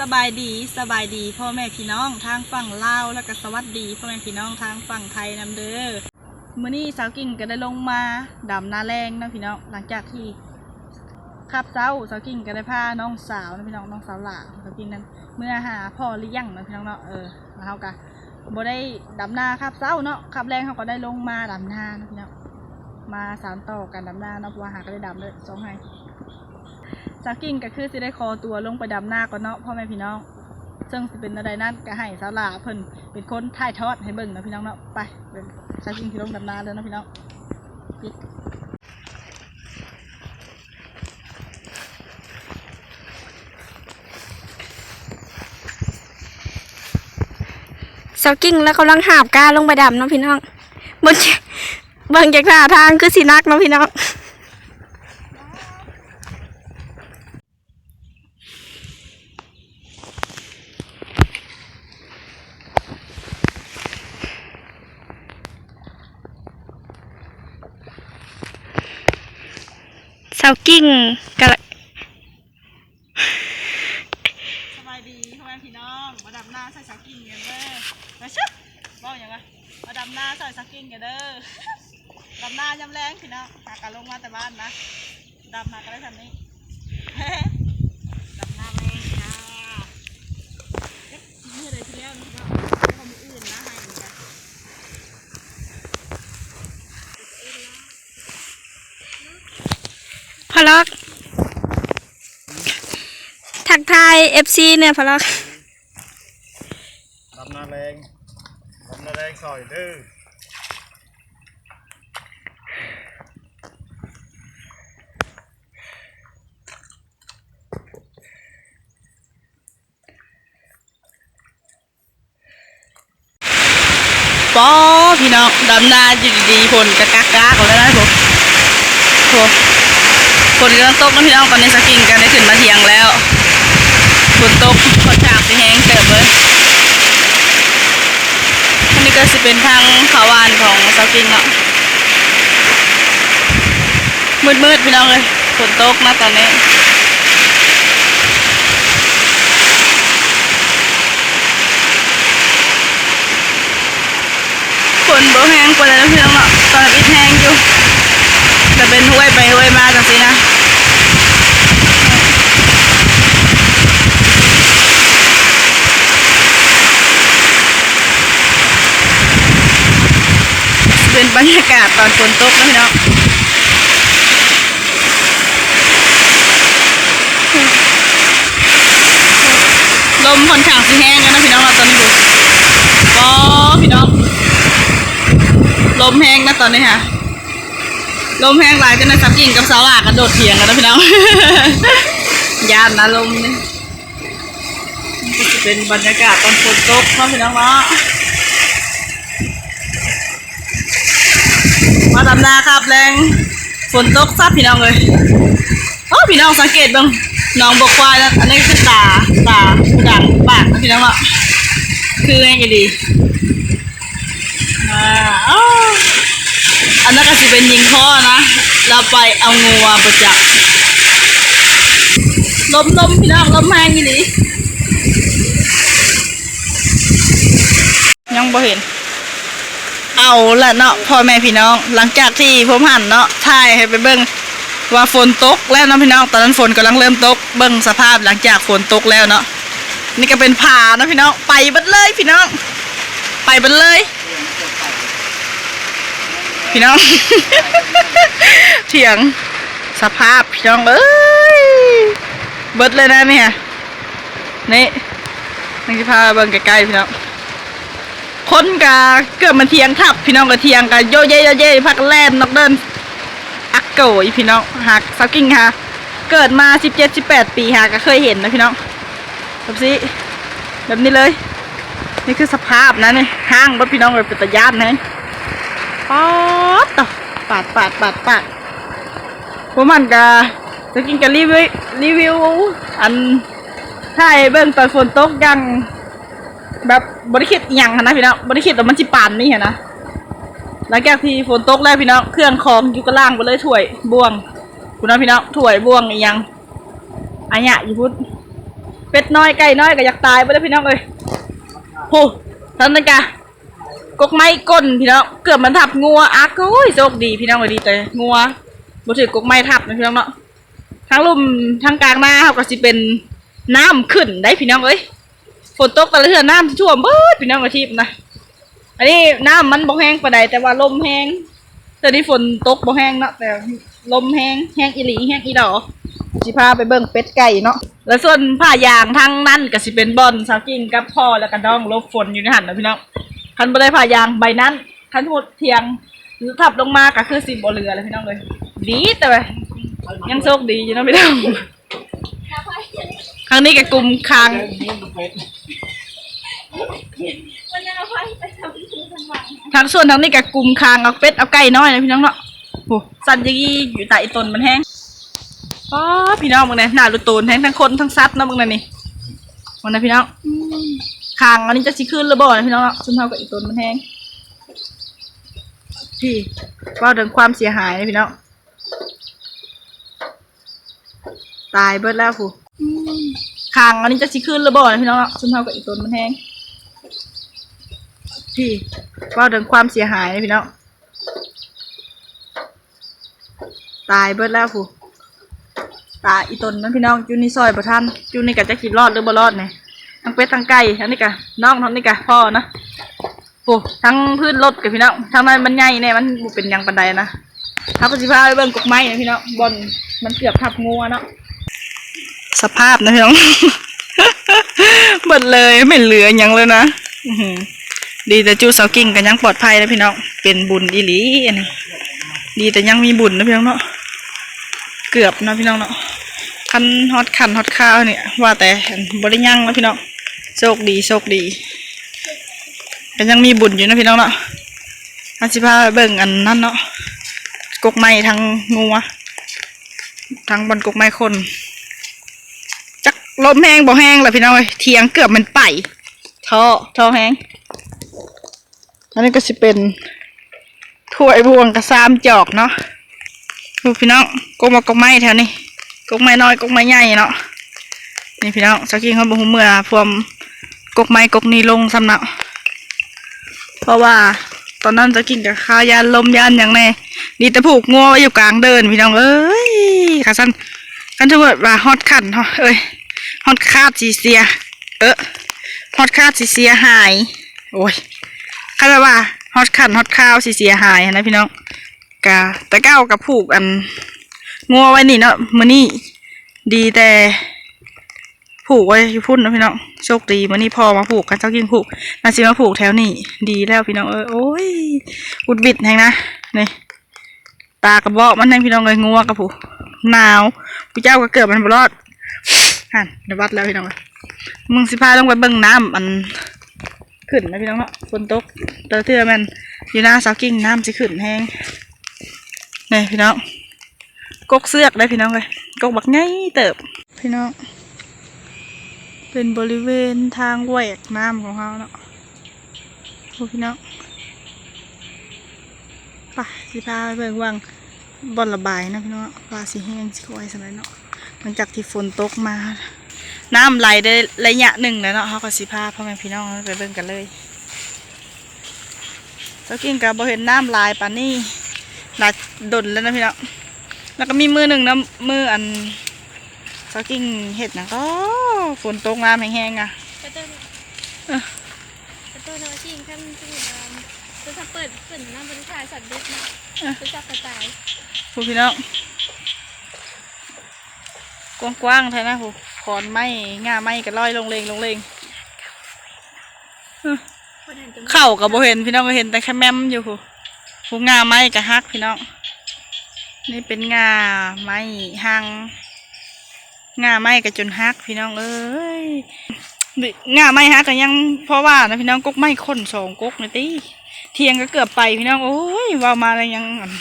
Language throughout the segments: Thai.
สบายดีสบายดีพ่อแม่พี่น้องทางฝั่งลาวแล้วก็สวัสดีพ่อแม่พี่น้องทางฝั่งไทยนำเด้อมื้อนี้สาวกิ่งก็ได้ลงมาดำนาแรงนะพี่น้องหลังจากที่ขับเจ้าสาวกิ่งก็ได้พาน้องสาวนะพี่น้องน้องสาวหลาสาวกิ่งนั้นเมื่อหาพ่อหรือยังนะพี่น้องเนาะเออแล้วเขาก็บ่ได้ดำนาขับเจ้าเนาะขับแรงเขาก็ได้ลงมาดำนานะพี่น้องมาสานต่อกันดำนาเนาะเพราะว่าหาก็ได้ดำเลยสองให้ จากกิ่งก็คือสิได้คอตัวลงไปดำหน้าก่อนเนาะพ่อแม่พี่น้องซึ่งสิเป็นอะไรนั่นก็ให้สาวลาเพิ่นเป็นคนถ่ายทอดให้เบิ่งนะพี่น้องเนาะไปเบิ่งจากกิ่งที่ลงดำหน้าเลยเนะพี่น้องปิดสกิ้งแล้วกำลังหาบก้าลงไปดำเนาะพี่น้องเบิ่งเบิ่งจากหน้าทางคือสีนักเนาะพี่น้อง สาวกิ้งกะสบายดีพ่อแม่พี่น้องมาดำหน้าใส่จากกิ่งกันเด้อมาชุบบอกอย่างไรมาดำหน้าใส่จากกิ่งกันเด้อดำหน้ายำแรงพี่น้องหากันลงมาแต่บ้านนะดำมาก็ได้ทำนี้ดำหน้าแรงจ้าเอ๊ะนี่อะไรที่แล้วนี่ก็ทำอื่นนะให้เหมือนกัน พอล็อก ทักทายเอฟซีเนี่ยพอล็อกทำนาแรงทำนาแรงซอยเด้อปอพี่น้องดำนาอยู่ดีๆฝนกะกากาของแล้วนะผมโหฝนกำลังตกนะพี่น้องตอนนี้สกินกันได้ขึ้นมาเที่ยงแล้วฝ นตกค่อนข้างสิแห้งเติบเลยอันนี้ก็สิเป็นทางขาวานของสกินเนาะมืดๆพี่น้องเลยฝนตกนะตอนนี้ฝนบ่แห้งกว่าแล้วพี่น้องเนาะตอนนี้แห้งอยู่แต่เป็นห้วยไปห้วยมาจังสินะเป็นบรรยากาศต อนฝนตกนะพี่น้องลมค่อนข้างสิแห้งกันนะพี่น้องเนาตอนนี้ดูอ๋อพี่น้อง ลมแห้งนะตอนนี้ค่ะ ลมแห้งหลายจนในสับกิ่งกับสาวหลากระโดดเถียงกันนะพี่น้องยานนะลมนี่นี่ก็จะเป็นบรรยากาศตอนฝนตกเนาะพี่น้องเนาะ มาดำนาครับแรงฝนตกซับพี่น้องเลยโอ้พี่น้องสังเกตบ้างน้องบกควายแล้วอันนี้คือตาตาผู้ดังปากนะพี่น้องเนาะคือไงกันดีอ่าอันนั้นก็สิเป็นยิงพ่อนะ เราไปเอางูมาประจับล้มล้มพี่น้องล้มแรงยี่หลียังบ่เห็น เอาละเนาะพ่อแม่พี่น้อง หลังจากที่ผมหันเนาะถ่ายให้ไปเบิ่งว่าฝนตกแล้วเนาะพี่น้องตอนนั้นฝนกำลังเริ่มตกเบิ่งสภาพหลังจากฝนตกแล้วเนาะนี่ก็เป็นผาเนาะพี่น้องไปบัดเลยพี่น้อง ไปบัดเลย พี่น้องเถียงสภาพพี่น้องเอ้ยเบิดเลยนะเนี่ยนี่นี่จะพาเบิ่งใกล้ๆพี่น้อง คนกะเกิดมาเทียงทับ พี่น้องก็เทียงกันโยเย่โยเย่พักแล่นนอกเดินอักโกยพี่น้องหักซักกิ้งค่ะเกิดมาสิบเจ็ดสิบแปดปีค่ะก็เคยเห็นนะพี่น้องแบบสิแบบนี้เลย นี่คือสภาพนะนี่ห้างรถพี่น้องเลยเป็นตะยานนะปาดต่อปาดปาดปาดปาดพวกมันกะจะกินกันรีวิวรีวิว อันถ่ายเบิ่งตอนฝนตกยัง แบบบริคิดอย่างนะพี่น้องบริคิดว่มันจิปานนี่เห็นนะหลังจากที่ฝนตกแล้วพี่น้องเครื่องของอยู่กระล่างไปเลยถ้วยบ่วงคุณน้องพี่น้องถ้วยบ่วงอียังอันเนี้ยอยู่พุทธเป็ดน้อยไก่น้อยก็อยากตายไปแล้วพี่น้องเอ้ยโหท่านนันกะกกไม้ก้นพี่น้องเกือบมันทับงัวอักโอ้ยโชคดีพี่น้องเลยดีแต่งัวบ่ถือกกไม้ทับนะพี่น้องเนาะทั้งลุ่มทั้งกลางหน้าเขาก็สิเป็นน้ำขึ้นได้พี่น้องเอ้ย ฝนตกแต่ละเทื่อน้ำท่วมเบิดพี่น้องอาทิตย์นะอันนี้น้ำมันบ่แห้งปานใดแต่ว่าลมแห้งเทื่อนี้ฝนตกบ่แห้งเนาะแต่ลมแห้งแห้งอีหลีแห้งอีดอกสิพาไปเบิ่งเป็ดไก่เนาะแล้วส่วนผ้ายางทั้งนั้นก็สิเป็นบอนสาวกิ้งกับพ่อแล้วก็น้องลบฝนอยู่ในหันนะพี่น้องคันบ่ได้ผ้ายางใบนั้นคันหมดเทียงหรือทับลงมาก็คือสิบ่เหลือเลยพี่น้องเลยดีแต่ว่ายังโชคดีอยู่นะพี่น้องครั้งนี้ก็กลุ่มคาง วันนี้เราไปไปทำพิธีทำหวังทางส่วนทางนี้กับกลุ่มคางเอาเป็ดเอาไก่น้อยนะพี่น้องเนาะโอ้สันยีอยู่ใต้ต้นมันแห้งอ๋อพี่น้องมึงเนี่ยหน้าลุตูนแห้งทั้งคนทั้งซัดเนาะมึงน่ะนี่มึงนะพี่น้องคางอันนี้จะสิขึ้นหรือบ่นะพี่น้องเนาะซุ่มเท่ากับอีต้นมันแห้งพี่ว่าถึงความเสียหายนะพี่น้องตายเบิดแล้วผู้คางอันนี้จะสิขึ้นหรือบ่นะพี่น้องเนาะซุ่มเท่ากับอีต้นมันแห้ง พี่ว่าถึงความเสียหายนะพี่น้องตายเบิดแล้วผู้ตายอีตนนั้นพี่น้องอยู่ในซอยบ่ทันอยู่ในกะจะคิดรอดหรือบ่รอดเนี่ยทั้งเป็ดทั้งไก่ทั้งนี้กะน้องทั้งนี้กะพ่อนะโอ้ทั้งพื้นรถกับพี่น้องทั้งนั้นมันใหญ่เนี่ยมันเป็นยังปานใดนะถ้าก็สิพาไปเบิ่งกกไม้นะพี่น้องบอนมันเกือบทับงัวเนาะสภาพนะพี่น้องหมดเลยไม่เหลือหยังเลยนะอือ ดีแต่จูเสากิ่งกันยังปลอดภัยนะพี่น้อง เป็นบุญอีหลีอันนี้ ดีแต่ยังมีบุญนะพี่น้องเนาะ เกือบนะพี่น้องเนาะ คันฮอตคันฮอตข้าวเนี่ย ว่าแต่บริยังนะพี่น้อง โชคดีโชคดีกันยังมีบุญอยู่นะพี่น้องเนาะอาชิพาเบิ่งอันนั้นเนาะ กกไม้ทางงัวทางบนกกไม้คนจักลมแห้งบ่แห้งละพี่น้องเอ้ยเทียงเกือบมันไปท่อท่อแห้ง อันนี้ก็สิเป็นถ้วยบวงกับซามจอกเนาะดูพี่น้องกกมากกไม้แถวนี้กกไม้น้อยกกไม้ใหญ่เนาะนี่พี่น้องสักทีเขาบอกเมื่อพวมกกไม้กกนี้ลงสำเนาเพราะว่าตอนนั้นจะกินกับข้าวยานลมยานอย่างแน่ดีแต่ผูกงัวไว้อยู่กลางเดินพี่น้องเอ้ยขาสั้นกันทั้งหมดว่าฮอตขันเนาะเอ้ยฮอตคาดสีเสีย เออฮอตคาดสีเสียหาย โอ้ย คาดว่าฮอตขันฮอตข้าวสิเสียหายนะพี่น้องกะแต่ก้าวกับผูกอันงัวไว้นี่เนาะมือนี้ดีแต่ผูกไว้อยู่พุ่นนะพี่น้องโชคดีมื้อนี้พอมาผูกกันเจ้ากินผูกน่าสิมาผูกแถวนี้ดีแล้วพี่น้องเออโอ้ยอุดบิดแหงนะนี่ตากระบอกมันแหงพี่น้องเลยงัวกับผูกหนาวพี่เจ้าก็เกิดมันบรอดหันเดี๋ยววัดแล้วพี่น้องมึงสิพาลงไปเบิ่งน้ำอัน ขึ้นนะพี่น้องเนาะฝนตกเตอเทือแมันอยู่หน้าสาวกิ่งน้ำจะขึ้นแห้งนี่พี่น้องกกเสือกได้พี่น้องเลยกกบักไงเติบพี่น้อง เป็นบริเวณทางแหวกน้ำของเขาเนาะโอ้พี่น้องไป่ะสิพาไปเบิ่งวังบอลระบายนะพี่น้องปลาสีแห้งสิคอยสมัยเนาะหลังจากที่ฝนตกมา น้ำไหลได้ระยะหนึ่งแล้วเนาะเขาก็สิพาพ่อแม่พี่น้องไปเบิ่งกันเลยเจ้ากิ่งกับบ่เห็นน้ำลายปานนี้หลายดนแล้วนะพี่น้องแล้วก็มีมือหนึ่งนะมืออันเจ้ากิ่งเห็ดนะก็ฝนตกน้ำแห้งๆอะกระตุ้นเออกระตุ้นเราจริงขั้นที่เราจะถ้าเปิดเปิดน้ำบริษัทสัตว์เด็กนะจะจับกระต่ายผู้พี่น้องกว้างๆแท้นะผู้ข อนไม้ง่าไม้ก็ลอยลงเลงลงเลงคนเห็นจะเข่ากับบ่เห็นพี่น้องก็เห็นแต่แค่แมมอยู่ผู้ผู้งาไม้กับฮักพี่น้องนี่เป็นงาไม้หังงาไม้กับจนฮักพี่น้องเอ้ยดิงาไม้ฮักก็ยังเพราะว่านะพี่น้องกกไม้คนสองกกนะติเทียงก็เกือบไปพี่น้องโอ้ยเว่ามาแล้วยังอั่น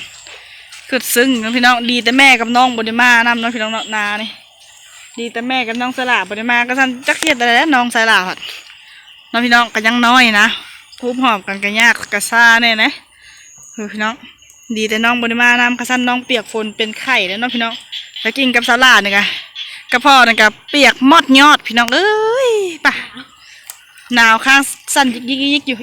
เกิดซึ้งนะพี่น้องดีแต่แม่กับน้องบไดิมานำเนาะพี่น้องเนาะนานี่ ดีแต่แม่กับน้องสลาบไดิมาก็ท่านจักเทียดอะไรแล้วน้องสลาดน้องพี่น้องก็ยังน้อยนะคูบหอบกันก็ยากกะซ่าแน่นะเออพี่น้อง ดีแต่น้องบริมาน้ำกระสันน้องเปียกฝนเป็นไข่แล้วน้องพี่น้องแล้วกินกับสลัดนี่กะกระเพาะนั่นกับเปียกมอดยอดพี่น้องเอ้ยป่ะหนาวข้างสั่นยิกยิกยิกอยู่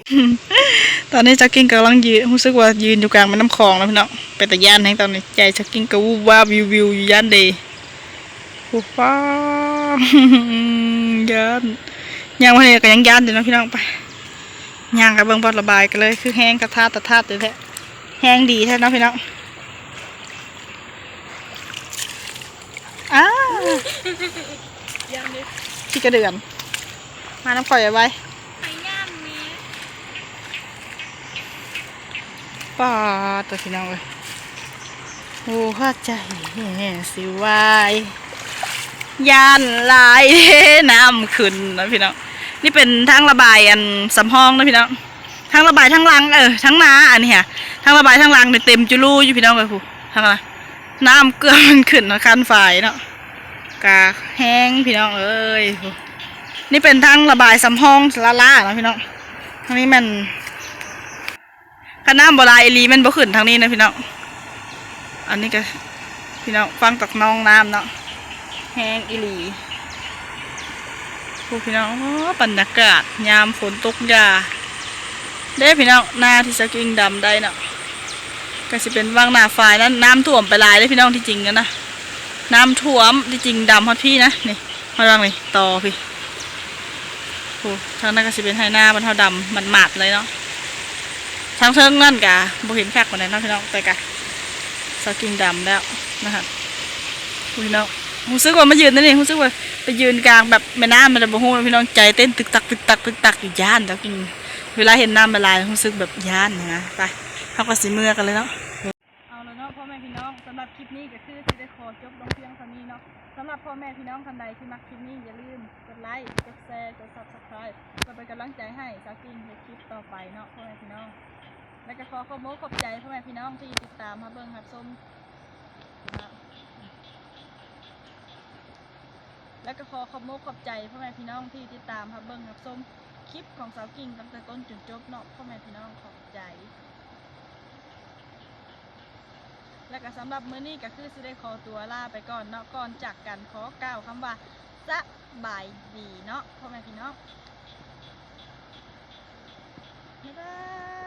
ตอนนี้จักกิ้งกำลังยืนรู้สึกว่ายืนอยู่กลางแม่น้ำคลองแล้วพี่น้องเป็นตะย่านแห่งตอนนี้ใจจักกิ้งก็วูบว่าบวิววิวอยู่ย่านเดย์ วูบว้าย่านยังวันนี้ก็ยังย่านอยู่นะพี่น้องไปย่างกับเบิ้งบอดระบายกันเลย คือแห้งกระทาตะทาดเลยแท้แห้งดีแท้เนาะพี่น้องอ้าวยังเลยขี้กระเดือน มาน้ำข่อยไว้ไปย่ามนี้ป้าตัวพี่น้องเลยโอ้ข้าใจสิวาย ยานลายน้ำขึ้นนะพี่น้องนี่เป็นทางระบายอันสำห้องนะพี่น้องทางระบายทางลังเออทางนาอันนี้ค่ะทางระบายทางลังเนี่ยเต็มจุลูอยู่พี่น้องเลยผู้ทางอะไรน้ำเกลือมันขึ้นนะคันฝ่ายเนาะกาแห้งพี่น้องเอ้ยผู้นี่เป็นทางระบายสำห้องละล่านะพี่น้องทางนี้มันข้าน้ำบราณเอหลีมันบ่ขึ้นทางนี้นะพี่น้อง อันนี้ก็พี่น้องฟังจากน้องน้ำเนาะ แห้งอีลีพูพี่น้องโอ้บรรยากาศยามฝนตกยาเด้พี่น้องหน้าที่สกิงดำได้เนาะก็จะเป็นว่างหน้าฝ่ายนั้นน้ำท่วมไปลายเลยพี่น้องที่จริงกันนะน้ำท่วมที่จริงดำฮอดพี่นะนี่มาลองนี่ต่อพี่โอ้ทางนั้นก็จะเป็นไฮหน้าบรรเทาดำมันหมาดเลยเนาะทางเทิงนั่นกะบเห็นแคกกว่านั้นนะพี่น้องแต่กะสกินดำแล้วนะครับพี่น้อง รู้สึกว่ามายืนนั่นเองรู้สึกว่าไปยืนกลางแบบแม่น้ำมันบ่ฮู้นะพี่น้องใจเต้นตึกตักตึกตักตึกตักอยู่ย่านแล้วกินเวลาเห็นน้ำละลายรู้สึกแบบย่านนะไปเขาก็สิเมื่อกันเลยเนาะเอาแล้วเนาะพ่อแม่พี่น้องสำหรับคลิปนี้ก็คือสิได้ขอจบลงเพียงเท่านี้เนาะสำหรับพ่อแม่พี่น้องท่านใดที่มักคลิปนี้อย่าลืมกดไลค์กดแชร์กด Subscribe ก็เป็นกำลังใจให้สาวกินในคลิปต่อไปเนาะพ่อแม่พี่น้อง และก็ขอขอบคุณขอบใจพ่อแม่พี่น้องที่ติดตามมาเบิ่งครับส้ม และก็ขอขอบคุณขอบใจพ่อแม่พี่น้องที่ติดตามครับเบิ่งครับส้มคลิปของสาวกิ่งตั้งแต่ต้นจนจบเนาะพ่อแม่พี่น้องขอบใจ และก็สำหรับมื้อนี้ก็คือสิได้ขอตัวลาไปก่อนเนาะก่อนจากกันขอกล่าวคำว่าสบายดีเนาะพ่อแม่พี่น้องบ๊ายบาย